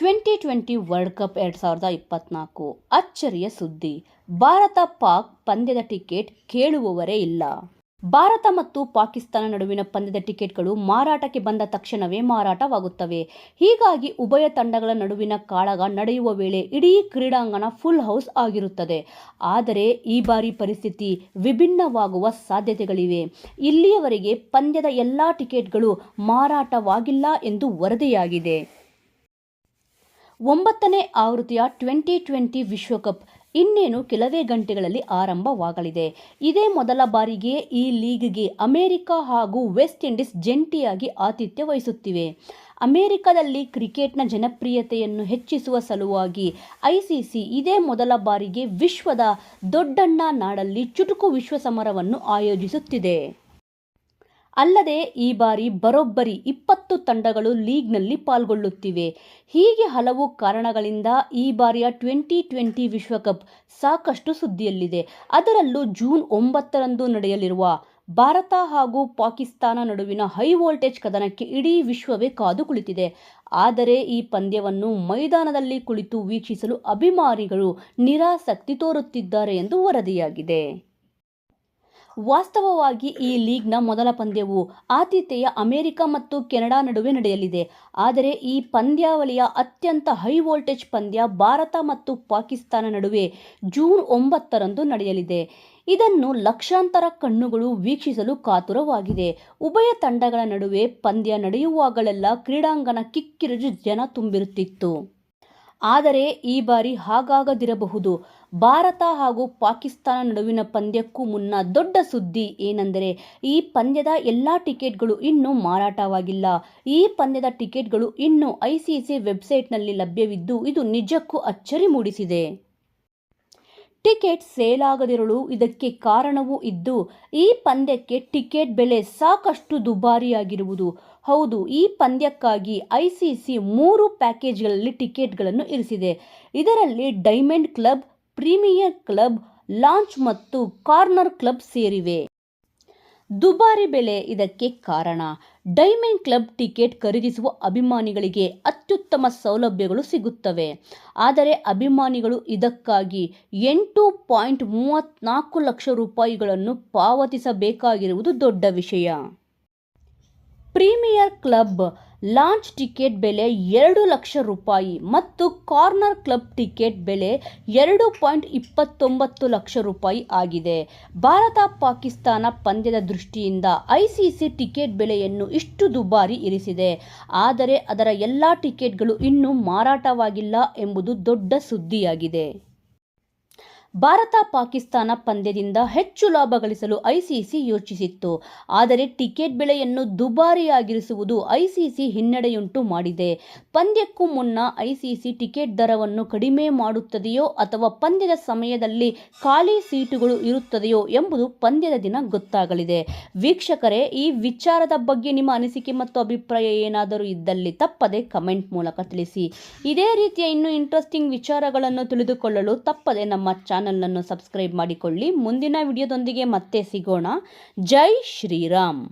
Twenty twenty world cup ಎರಡು ಸಾವಿರದ ಇಪ್ಪತ್ನಾಲ್ಕು. ಅಚ್ಚರಿಯ ಸುದ್ದಿ. ಭಾರತ ಪಾಕ್ ಪಂದ್ಯದ ಟಿಕೆಟ್ ಕೇಳುವವರೇ ಇಲ್ಲ. ಭಾರತ ಮತ್ತು ಪಾಕಿಸ್ತಾನ ನಡುವಿನ ಪಂದ್ಯದ ಟಿಕೆಟ್ಗಳು ಮಾರಾಟಕ್ಕೆ ಬಂದ ತಕ್ಷಣವೇ ಮಾರಾಟವಾಗುತ್ತವೆ. ಹೀಗಾಗಿ ಉಭಯ ತಂಡಗಳ ನಡುವಿನ ಕಾಳಗ ನಡೆಯುವ ವೇಳೆ ಇಡೀ ಕ್ರೀಡಾಂಗಣ ಫುಲ್ ಹೌಸ್ ಆಗಿರುತ್ತದೆ. ಆದರೆ ಈ ಬಾರಿ ಪರಿಸ್ಥಿತಿ ವಿಭಿನ್ನವಾಗುವ ಸಾಧ್ಯತೆಗಳಿವೆ. ಇಲ್ಲಿಯವರೆಗೆ ಪಂದ್ಯದ ಎಲ್ಲ ಟಿಕೆಟ್ಗಳು ಮಾರಾಟವಾಗಿಲ್ಲ ಎಂದು ವರದಿಯಾಗಿದೆ. ಒಂಬತ್ತನೇ ಆವೃತ್ತಿಯ ಟ್ವೆಂಟಿ ಟ್ವೆಂಟಿ ವಿಶ್ವಕಪ್ ಇನ್ನೇನು ಕೆಲವೇ ಗಂಟೆಗಳಲ್ಲಿ ಆರಂಭವಾಗಲಿದೆ. ಇದೇ ಮೊದಲ ಬಾರಿಗೆ ಈ ಲೀಗ್ಗೆ ಅಮೆರಿಕ ಹಾಗೂ ವೆಸ್ಟ್ ಇಂಡೀಸ್ ಜಂಟಿಯಾಗಿ ಆತಿಥ್ಯ ವಹಿಸುತ್ತಿವೆ. ಅಮೆರಿಕದಲ್ಲಿ ಕ್ರಿಕೆಟ್ನ ಜನಪ್ರಿಯತೆಯನ್ನು ಹೆಚ್ಚಿಸುವ ಸಲುವಾಗಿ ಐಸಿಸಿ ಇದೇ ಮೊದಲ ಬಾರಿಗೆ ವಿಶ್ವದ ದೊಡ್ಡಣ್ಣ ನಾಡಲ್ಲಿ ಚುಟುಕು ವಿಶ್ವ ಸಮರವನ್ನು ಆಯೋಜಿಸುತ್ತಿದೆ. ಅಲ್ಲದೆ ಈ ಬಾರಿ ಬರೋಬ್ಬರಿ ಇಪ್ಪತ್ತು ತಂಡಗಳು ಲೀಗ್ನಲ್ಲಿ ಪಾಲ್ಗೊಳ್ಳುತ್ತಿವೆ. ಹೀಗೆ ಹಲವು ಕಾರಣಗಳಿಂದ ಈ ಬಾರಿಯ ಟ್ವೆಂಟಿ ಟ್ವೆಂಟಿ ವಿಶ್ವಕಪ್ ಸಾಕಷ್ಟು ಸುದ್ದಿಯಲ್ಲಿದೆ. ಅದರಲ್ಲೂ ಜೂನ್ ಒಂಬತ್ತರಂದು ನಡೆಯಲಿರುವ ಭಾರತ ಹಾಗೂ ಪಾಕಿಸ್ತಾನ ನಡುವಿನ ಹೈ ವೋಲ್ಟೇಜ್ ಕದನಕ್ಕೆ ಇಡೀ ವಿಶ್ವವೇ ಕಾದು ಕುಳಿತಿದೆ. ಆದರೆ ಈ ಪಂದ್ಯವನ್ನು ಮೈದಾನದಲ್ಲಿ ಕುಳಿತು ವೀಕ್ಷಿಸಲು ಅಭಿಮಾನಿಗಳು ನಿರಾಸಕ್ತಿ ತೋರುತ್ತಿದ್ದಾರೆ ಎಂದು ವರದಿಯಾಗಿದೆ. ವಾಸ್ತವವಾಗಿ ಈ ಲೀಗ್ನ ಮೊದಲ ಪಂದ್ಯವು ಆತಿಥೇಯ ಅಮೆರಿಕ ಮತ್ತು ಕೆನಡಾ ನಡುವೆ ನಡೆಯಲಿದೆ. ಆದರೆ ಈ ಪಂದ್ಯಾವಳಿಯ ಅತ್ಯಂತ ಹೈ ವೋಲ್ಟೇಜ್ ಪಂದ್ಯ ಭಾರತ ಮತ್ತು ಪಾಕಿಸ್ತಾನ ನಡುವೆ ಜೂನ್ ಒಂಬತ್ತರಂದು ನಡೆಯಲಿದೆ. ಇದನ್ನು ಲಕ್ಷಾಂತರ ಕಣ್ಣುಗಳು ವೀಕ್ಷಿಸಲು ಕಾತುರವಾಗಿದೆ. ಉಭಯ ತಂಡಗಳ ನಡುವೆ ಪಂದ್ಯ ನಡೆಯುವಾಗಲೆಲ್ಲ ಕ್ರೀಡಾಂಗಣ ಕಿಕ್ಕಿರಿದು ಜನ ತುಂಬಿರುತ್ತಿತ್ತು. ಆದರೆ ಈ ಬಾರಿ ಹಾಗಾಗದಿರಬಹುದು. ಭಾರತ ಹಾಗೂ ಪಾಕಿಸ್ತಾನ ನಡುವಿನ ಪಂದ್ಯಕ್ಕೂ ಮುನ್ನ ದೊಡ್ಡ ಸುದ್ದಿ ಏನೆಂದರೆ, ಈ ಪಂದ್ಯದ ಎಲ್ಲ ಟಿಕೆಟ್ಗಳು ಇನ್ನೂ ಮಾರಾಟವಾಗಿಲ್ಲ. ಈ ಪಂದ್ಯದ ಟಿಕೆಟ್ಗಳು ಇನ್ನೂ ಐಸಿಸಿ ವೆಬ್ಸೈಟ್ನಲ್ಲಿ ಲಭ್ಯವಿದ್ದು ಇದು ನಿಜಕ್ಕೂ ಅಚ್ಚರಿ ಮೂಡಿಸಿದೆ. ಟಿಕೆಟ್ ಸೇಲ್ ಆಗದಿರಲು ಇದಕ್ಕೆ ಕಾರಣವೂ ಇದ್ದು, ಈ ಪಂದ್ಯಕ್ಕೆ ಟಿಕೆಟ್ ಬೆಲೆ ಸಾಕಷ್ಟು ದುಬಾರಿಯಾಗಿರುವುದು. ಹೌದು, ಈ ಪಂದ್ಯಕ್ಕಾಗಿ ಐಸಿಸಿ ಮೂರು ಪ್ಯಾಕೇಜ್ಗಳಲ್ಲಿ ಟಿಕೆಟ್ಗಳನ್ನು ಇರಿಸಿದೆ. ಇದರಲ್ಲಿ diamond club, premier club lounge ಮತ್ತು ಕಾರ್ನರ್ ಕ್ಲಬ್ ಸೇರಿವೆ. ದುಬಾರಿ ಬೆಲೆ ಇದಕ್ಕೆ ಕಾರಣ. ಡೈಮಂಡ್ ಕ್ಲಬ್ ಟಿಕೆಟ್ ಖರೀದಿಸುವ ಅಭಿಮಾನಿಗಳಿಗೆ ಅತ್ಯುತ್ತಮ ಸೌಲಭ್ಯಗಳು ಸಿಗುತ್ತವೆ. ಆದರೆ ಅಭಿಮಾನಿಗಳು ಇದಕ್ಕಾಗಿ ಎಂಟು ಪಾಯಿಂಟ್ ಮೂವತ್ತ್ನಾಲ್ಕು ಲಕ್ಷ ರೂಪಾಯಿಗಳನ್ನು ಪಾವತಿಸಬೇಕಾಗಿರುವುದು ದೊಡ್ಡ ವಿಷಯ. ಪ್ರೀಮಿಯರ್ ಕ್ಲಬ್ ಲಾಂಚ್ ಟಿಕೆಟ್ ಬೆಲೆ ಎರಡು ಲಕ್ಷ ರೂಪಾಯಿ ಮತ್ತು ಕಾರ್ನರ್ ಕ್ಲಬ್ ಟಿಕೆಟ್ ಬೆಲೆ ಎರಡು ಪಾಯಿಂಟ್ ಇಪ್ಪತ್ತೊಂಬತ್ತು ಲಕ್ಷ ರೂಪಾಯಿ ಆಗಿದೆ. ಭಾರತ ಪಾಕಿಸ್ತಾನ ಪಂದ್ಯದ ದೃಷ್ಟಿಯಿಂದ ಐಸಿಸಿ ಟಿಕೆಟ್ ಬೆಲೆಯನ್ನು ಇಷ್ಟು ದುಬಾರಿ ಇರಿಸಿದೆ. ಆದರೆ ಅದರ ಎಲ್ಲ ಟಿಕೆಟ್ಗಳು ಇನ್ನೂ ಮಾರಾಟವಾಗಿಲ್ಲ ಎಂಬುದು ದೊಡ್ಡ ಸುದ್ದಿಯಾಗಿದೆ. ಭಾರತ ಪಾಕಿಸ್ತಾನ ಪಂದ್ಯದಿಂದ ಹೆಚ್ಚು ಲಾಭ ಗಳಿಸಲು ಐಸಿಸಿ ಯೋಚಿಸಿತ್ತು. ಆದರೆ ಟಿಕೆಟ್ ಬೆಲೆಯನ್ನು ದುಬಾರಿಯಾಗಿರಿಸುವುದು ಐಸಿಸಿ ಹಿನ್ನಡೆಯುಂಟು ಮಾಡಿದೆ. ಪಂದ್ಯಕ್ಕೂ ಮುನ್ನ ಐಸಿಸಿ ಟಿಕೆಟ್ ದರವನ್ನು ಕಡಿಮೆ ಮಾಡುತ್ತದೆಯೋ ಅಥವಾ ಪಂದ್ಯದ ಸಮಯದಲ್ಲಿ ಖಾಲಿ ಸೀಟುಗಳು ಇರುತ್ತದೆಯೋ ಎಂಬುದು ಪಂದ್ಯದ ದಿನ ಗೊತ್ತಾಗಲಿದೆ. ವೀಕ್ಷಕರೇ, ಈ ವಿಚಾರದ ಬಗ್ಗೆ ನಿಮ್ಮ ಅನಿಸಿಕೆ ಮತ್ತು ಅಭಿಪ್ರಾಯ ಏನಾದರೂ ಇದ್ದಲ್ಲಿ ತಪ್ಪದೆ ಕಮೆಂಟ್ ಮೂಲಕ ತಿಳಿಸಿ. ಇದೇ ರೀತಿಯ ಇನ್ನೂ ಇಂಟ್ರೆಸ್ಟಿಂಗ್ ವಿಚಾರಗಳನ್ನು ತಿಳಿದುಕೊಳ್ಳಲು ತಪ್ಪದೆ ನಮ್ಮ ಚಾನಲನ್ನು ಸಬ್ಸ್ಕ್ರೈಬ್ ಮಾಡಿಕೊಳ್ಳಿ. ಮುಂದಿನ ವಿಡಿಯೋದೊಂದಿಗೆ ಮತ್ತೆ ಸಿಗೋಣ. ಜೈ ಶ್ರೀರಾಮ್.